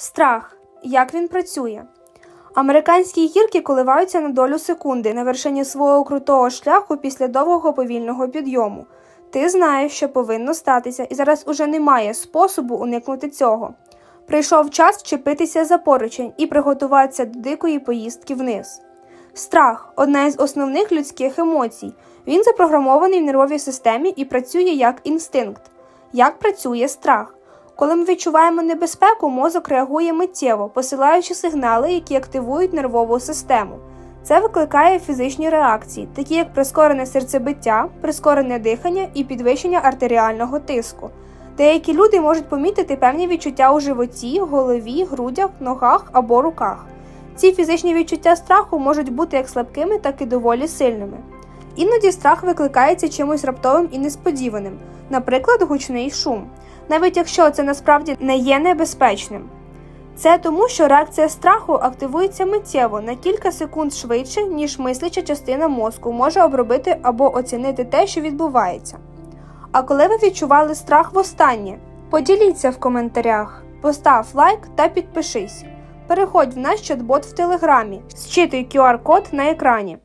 Страх. Як він працює? Американські гірки коливаються на долю секунди на вершині свого крутого шляху після довгого повільного підйому. Ти знаєш, що повинно статися, і зараз уже немає способу уникнути цього. Прийшов час вчепитися за поручень і приготуватися до дикої поїздки вниз. Страх одна із основних людських емоцій. Він запрограмований в нервовій системі і працює як інстинкт. Як працює страх? Коли ми відчуваємо небезпеку, мозок реагує миттєво, посилаючи сигнали, які активують нервову систему. Це викликає фізичні реакції, такі як прискорене серцебиття, прискорене дихання і підвищення артеріального тиску. Деякі люди можуть помітити певні відчуття у животі, голові, грудях, ногах або руках. Ці фізичні відчуття страху можуть бути як слабкими, так і доволі сильними. Іноді страх викликається чимось раптовим і несподіваним, наприклад, гучний шум, навіть якщо це насправді не є небезпечним. Це тому, що реакція страху активується миттєво на кілька секунд швидше, ніж мисляча частина мозку може обробити або оцінити те, що відбувається. А коли ви відчували страх востаннє, поділіться в коментарях, постав лайк та підпишись. Переходь в наш чат-бот в телеграмі, зчитуй QR-код на екрані.